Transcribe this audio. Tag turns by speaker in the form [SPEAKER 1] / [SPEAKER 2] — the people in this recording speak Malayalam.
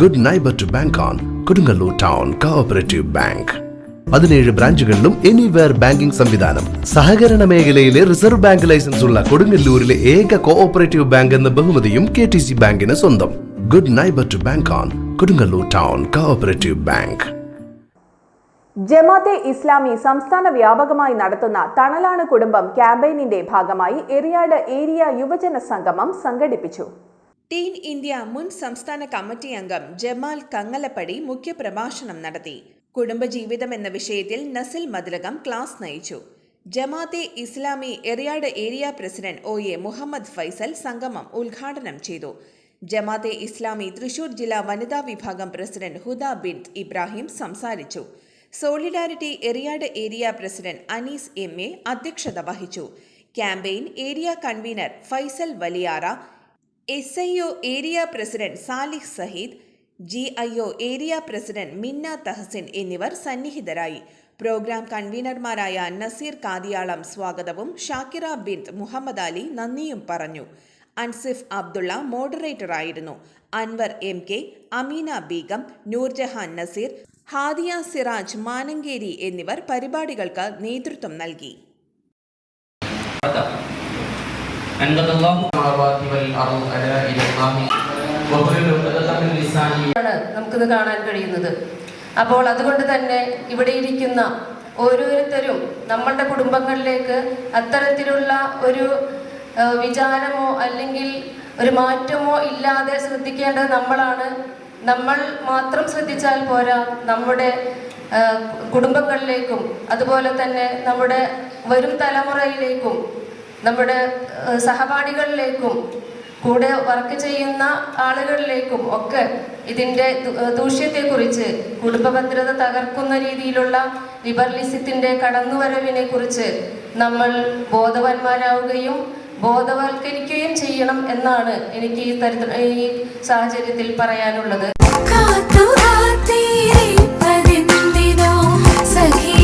[SPEAKER 1] Good neighbour to bank on Kodungallur town cooperative bank പതിനേഴ് ബ്രാഞ്ചുകളിലും എനിവെയർ ബാങ്കിംഗ് സംവിധാനം. സഹകരണ മേഖലയിലെ റിസർവ് ബാങ്ക് ലൈസൻസ് ഉള്ള കൊടുങ്ങല്ലൂരിലെ ഏക കോഓപ്പറേറ്റീവ് ബാങ്ക് എന്ന ബഹുമതിയും കെ ടി സി ബാങ്കിന് സ്വന്തം. Good neighbour to bank on Kodungallur town cooperative bank
[SPEAKER 2] Jamaat-e Islami സംസ്ഥാന വ്യാപകമായി നടത്തുന്ന തണലാണ് കുടുംബം ക്യാമ്പയിനിന്റെ ഭാഗമായി എറിയാട് ഏരിയ യുവജന സംഗമം സംഘടിപ്പിച്ചു.
[SPEAKER 3] ടീൻ ഇന്ത്യ മുൻ സംസ്ഥാന കമ്മിറ്റി അംഗം ജമാൽ കങ്ങലപ്പടി മുഖ്യപ്രഭാഷണം നടത്തി. കുടുംബജീവിതം എന്ന വിഷയത്തിൽ നസിൽ മതിലകം ക്ലാസ് നയിച്ചു. Jamaat-e Islami Eriyad area president O A Muhammad Faisal സംഗമം ഉദ്ഘാടനം ചെയ്തു. ജമാത്തെ ഇസ്ലാമി തൃശൂർ ജില്ലാ വനിതാ വിഭാഗം പ്രസിഡന്റ് ഹുദ ബിൻ ഇബ്രാഹിം സംസാരിച്ചു. Solidarity Eriyad area president Anees M A അധ്യക്ഷത വഹിച്ചു. Campaign area convener Faisal Valiyara S I O area president Salih Saheed G I O area president Minna Tahseen എന്നിവർ സന്നിഹിതരായി. പ്രോഗ്രാം കൺവീനർമാരായ നസീർ കാദിയാളം സ്വാഗതവും ഷാക്കിറ ബിന്ദ് മുഹമ്മദ് അലി നന്ദിയും പറഞ്ഞു. അൻസിഫ് അബ്ദുള്ള മോഡറേറ്ററായിരുന്നു. അൻവർ എം കെ അമീന ബീഗം നൂർജഹാൻ നസീർ ഹാദിയ സിറാജ് മാനങ്കേരി എന്നിവർ പരിപാടികൾക്ക് നേതൃത്വം നൽകി.
[SPEAKER 4] നമുക്കിത് കാണാൻ കഴിയുന്നത്. അപ്പോൾ അതുകൊണ്ട് തന്നെ ഇവിടെ ഇരിക്കുന്ന ഓരോരുത്തരും നമ്മളുടെ കുടുംബങ്ങളിലേക്ക് അത്തരത്തിലുള്ള ഒരു വിചാരമോ അല്ലെങ്കിൽ ഒരു മാറ്റമോ ഇല്ലാതെ ശ്രദ്ധിക്കേണ്ടത് നമ്മളാണ്. നമ്മൾ മാത്രം ശ്രദ്ധിച്ചാൽ പോരാ നമ്മുടെ കുടുംബങ്ങളിലേക്കും അതുപോലെ തന്നെ നമ്മുടെ വരും തലമുറയിലേക്കും നമ്മുടെ സഹപാഠികളിലേക്കും കൂടെ വർക്ക് ചെയ്യുന്ന ആളുകളിലേക്കും ഒക്കെ ഇതിന്റെ ദൂഷ്യത്തെക്കുറിച്ച് കുടുംബ തകർക്കുന്ന രീതിയിലുള്ള ലിബറലിസത്തിന്റെ കടന്നുവരവിനെ കുറിച്ച് നമ്മൾ ബോധവാന്മാരാവുകയും ബോധവൽക്കരിക്കുകയും ചെയ്യണം എന്നാണ് എനിക്ക് ഈ തരത്തിൽ ഈ സാഹചര്യത്തിൽ പറയാനുള്ളത്.
[SPEAKER 5] സഖി